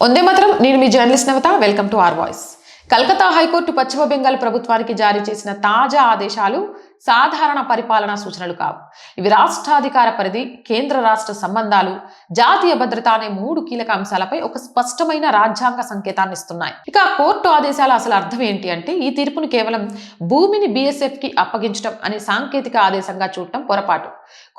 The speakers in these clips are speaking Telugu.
వందే మాత్రం నేను మీ journalist Navata welcome to R voice. Calcutta high court పశ్చిమ బెంగాల్ ప్రభుత్వానికి జారీ చేసిన తాజా ఆదేశాలు సాధారణ పరిపాలనా సూచనలు కావు. ఇవి రాష్ట్రాధికార పరిధి కేంద్ర రాష్ట్ర సంబంధాలు జాతీయ భద్రత అనే మూడు కీలక అంశాలపై ఒక స్పష్టమైన రాజ్యాంగ సంకేతాన్ని ఇస్తున్నాయి. ఇక కోర్టు ఆదేశాల అసలు అర్థం ఏంటి అంటే ఈ తీర్పును కేవలం భూమిని బీఎస్ఎఫ్కి అప్పగించడం అనే సాంకేతిక ఆదేశంగా చూడటం పొరపాటు.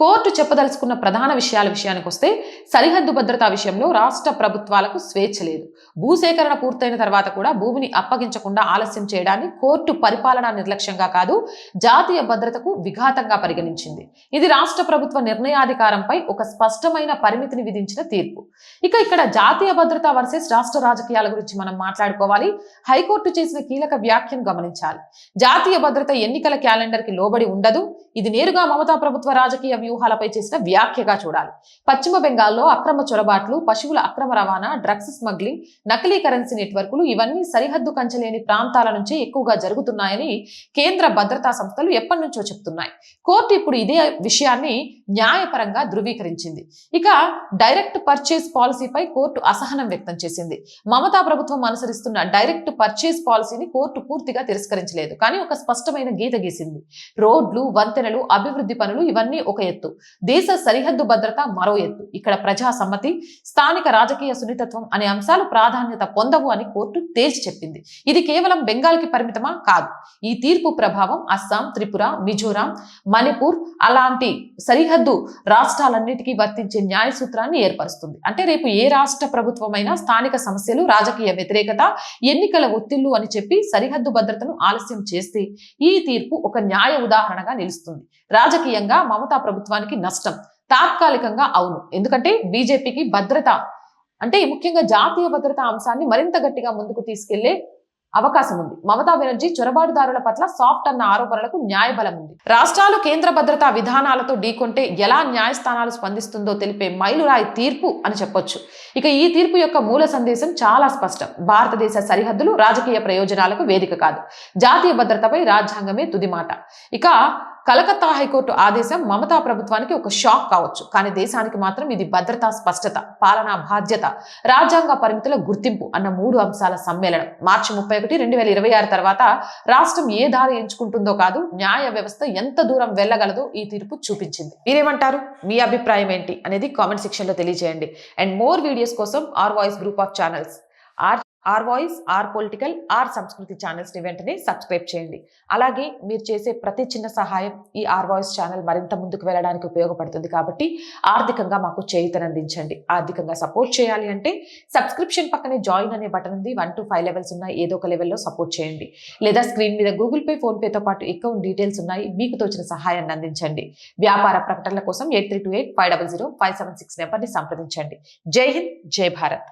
కోర్టు చెప్పదలుచుకున్న ప్రధాన విషయాల విషయానికి వస్తే సరిహద్దు భద్రతా విషయంలో రాష్ట్ర ప్రభుత్వాలకు స్వేచ్ఛ లేదు. భూసేకరణ పూర్తయిన తర్వాత కూడా భూమిని అప్పగించకుండా ఆలస్యం చేయడాన్ని కోర్టు పరిపాలనా నిర్లక్ష్యంగా కాదు జాతీయ భద్రతకు విఘాతంగా పరిగణించింది. ఇది రాష్ట్ర ప్రభుత్వ నిర్ణయాధికారంపై ఒక స్పష్టమైన పరిమితిని విధించిన తీర్పు. ఇక ఇక్కడ జాతీయ భద్రత వర్సెస్ రాష్ట్ర రాజకీయాల గురించి మనం మాట్లాడుకోవాలి. హైకోర్టు చేసిన కీలక వ్యాఖ్యను గమనించాలి. జాతీయ భద్రత ఎన్నికల క్యాలెండర్కి లోబడి ఉండదు. ఇది నేరుగా మమతా ప్రభుత్వ రాజకీయ వ్యూహాలపై చేసిన వ్యాఖ్యగా చూడాలి. పశ్చిమ బెంగాల్లో అక్రమ చొరబాట్లు పశువుల అక్రమ రవాణా డ్రగ్స్ స్మగ్లింగ్ నకిలీ కరెన్సీ నెట్వర్కులు ఇవన్నీ సరిహద్దు కంచలేని ప్రాంతాల నుంచే ఎక్కువగా జరుగుతున్నాయని కేంద్ర భద్రతా సంస్థలు ఎప్పటి నుంచో చెప్తున్నాయి. కోర్టు ఇప్పుడు ఇదే విషయాన్ని న్యాయపరంగా ధృవీకరించింది. ఇక డైరెక్ట్ పర్చేస్ పాలసీపై కోర్టు అసహనం వ్యక్తం చేసింది. మమతా ప్రభుత్వం అనుసరిస్తున్న డైరెక్ట్ పర్చేస్ పాలసీని కోర్టు పూర్తిగా తిరస్కరించలేదు. కానీ ఒక స్పష్టమైన గీత గీసింది. రోడ్లు వంతెనలు అభివృద్ధి పనులు ఇవన్నీ ఒక ఎత్తు. దేశ సరిహద్దు భద్రత మరో ఎత్తు. ఇక్కడ ప్రజా సమ్మతి స్థానిక రాజకీయ సున్నితత్వం అనే అంశాలు ప్రాధాన్యత పొందవు అని కోర్టు తేల్చి చెప్పింది. ఇది కేవలం బెంగాల్కి పరిమితమా? కాదు. ఈ తీర్పు ప్రభావం అస్సాం త్రిపుర మిజోరాం మణిపూర్ అలాంటి సరిహద్దు రాష్ట్రాలన్నిటికీ వర్తించే న్యాయ సూత్రాన్ని ఏర్పరుస్తుంది. అంటే రేపు ఏ రాష్ట్ర ప్రభుత్వమైనా స్థానిక సమస్యలు రాజకీయ వ్యతిరేకత ఎన్నికల ఒత్తిళ్ళు అని చెప్పి సరిహద్దు భద్రతను ఆలస్యం చేస్తే ఈ తీర్పు ఒక న్యాయ ఉదాహరణగా నిలుస్తుంది. రాజకీయంగా మమతా ప్రభుత్వానికి నష్టం. తాత్కాలికంగా అవును. ఎందుకంటే బీజేపీకి భద్రత అంటే ముఖ్యంగా జాతీయ భద్రతా అంశాన్ని మరింత గట్టిగా ముందుకు తీసుకెళ్ళే అవకాశం ఉంది. మమతా బెనర్జీ చొరబాటుదారుల పట్ల సాఫ్ట్ అన్న ఆరోపణలకు న్యాయబలం ఉంది. రాష్ట్రాలు కేంద్ర భద్రతా విధానాలతో ఢీకొంటే ఎలా న్యాయస్థానాలు స్పందిస్తుందో తెలిపే మైలురాయి తీర్పు అని చెప్పొచ్చు. ఇక ఈ తీర్పు యొక్క మూల సందేశం చాలా స్పష్టం. భారతదేశ సరిహద్దులు రాజకీయ ప్రయోజనాలకు వేదిక కాదు. జాతీయ భద్రతపై రాజ్యాంగమే తుదిమాట ఇక కలకత్తా హైకోర్టు ఆదేశం మమతా ప్రభుత్వానికి ఒక షాక్ కావచ్చు. కానీ దేశానికి మాత్రం ఇది భద్రతా స్పష్టత పాలనా బాధ్యత రాజ్యాంగ పరిమితుల గుర్తింపు అన్న మూడు అంశాల సమ్మేళనం. మార్చి ముప్పై ఒకటి రెండు వేల ఇరవై ఆరు తర్వాత రాష్ట్రం ఏ దారి ఎంచుకుంటుందో కాదు న్యాయ వ్యవస్థ ఎంత దూరం వెళ్ళగలదో ఈ తీర్పు చూపించింది. మీరేమంటారు? మీ అభిప్రాయం ఏంటి? అనేది కామెంట్ సెక్షన్లో తెలియజేయండి. అండ్ మోర్ వీడియోస్ కోసం R voice group of channels. R R voice R political R Sanskriti ఛానల్స్ని వెంటనే సబ్స్క్రైబ్ చేయండి. అలాగే మీరు చేసే ప్రతి చిన్న సహాయం ఈ ఆర్ వాయిస్ ఛానల్ మరింత ముందుకు వెళ్ళడానికి ఉపయోగపడుతుంది కాబట్టి ఆర్థికంగా మాకు చేయుతనందించండి ఆర్థికంగా సపోర్ట్ చేయాలి అంటే సబ్స్క్రిప్షన్ పక్కనే జాయిన్ అనే బటన్ ఉంది. వన్ టు ఫైవ్ లెవెల్స్ ఉన్నాయి. ఏదో ఒక లెవెల్లో సపోర్ట్ చేయండి. లేదా స్క్రీన్ మీద గూగుల్ పే ఫోన్పేతో పాటు అకౌంట్ డీటెయిల్స్ ఉన్నాయి. మీకు తోచిన సహాయాన్ని అందించండి. వ్యాపార ప్రకటనల కోసం eight three two eight five double zero five seven six నెంబర్ని సంప్రదించండి. జై హింద్ జై భారత్.